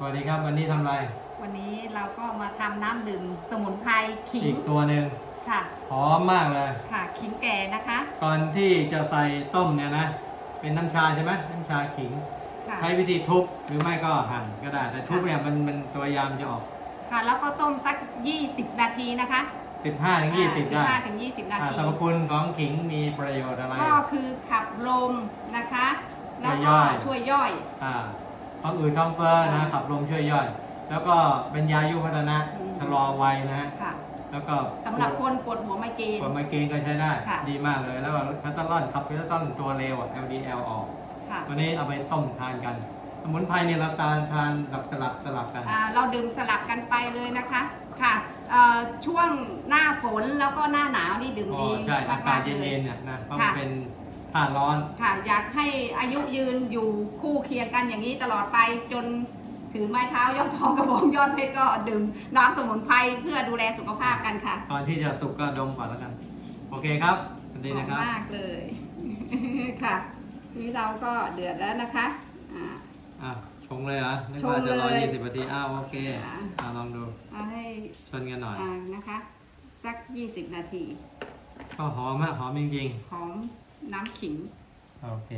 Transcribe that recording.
สวัสดีครับวันนี้ทำอะไรวันนี้เราก็มาทำน้ำดื่มสมุนไพรขิงอีกตัวหนึ่งค่ะ หอมมากเลย ค่ะขิงแก่นะคะ ก่อนที่จะใส่ต้มเนี่ยนะ เป็นน้ำชาใช่ไหมน้ำชาขิง ค่ะ ใช้วิธีทุบหรือไม่ก็หั่นก็ได้ แต่ทุบเนี่ยมันมันตัวยามจะออก ค่ะ แล้วก็ต้มสัก 20 นาทีนะคะ15ถึง20 ได้อ่า15ถึง20 นาอ่าที สรรพคุณของขิงมีประโยชน์อะไร ก็คือขับลมนะคะ แล้วช่วยย่ก็อยช่วยย่อย อ่า ท้องอืดท้องเฟ้อนะอ่าขับลมช่วยย่อย แล้วก็เป็นยายุพัฒนะอืมชะลอวัยนะฮะค่ะแล้วก็สำหรับคนปวดหัวไมเกรนคนไมเกรนก็ใช้ได้ ค่ะ ดีมากเลย แล้วก็คาตาลอนขับคาตาลอนตัวเร็วอะ LDL ออก ค่ะวันนี้เอาไปต้มทานกัน สมุนไพรเนี่ยเราทานทานแบบสลับสลับกัน อ่าเราดื่มสลับกันไปเลยนะคะค่ะเอ่อช่วงหน้าฝนแล้วก็หน้าหนาวนี่ดื่มอ๋อดีใช่อากาศมๆล เย็นๆเนี่ยนะเพราะมันค่ะ เป็น ท่าร้อน ค่ะ อยากให้อายุยืนอยู่คู่เคียงกันอย่างนี้ตลอดไปจนถือไม้เท้ายอดทองกระบองยอดเพชรก็ดื่มน้ำสมุนไพรเพื่อดูแลสุขภาพกันค่ะตอนที่จะสุกก็ดมก่อนแล้วกัน โอเคครับสวัสดีหอนะมครับมากเลย ค่ะ นี่เราก็เดือดแล้วนะคะอ่า อะชงเลยเหรอนึกชว่างจะรอเลยยี่สิบนาทีอ้าวโอเคอ่าอะลองดูเอาให้ชนกันหน่อย อ่านะคะ สัก 20 นาที ก็หอมมากหอมจริงของ น้ำขิง โอเค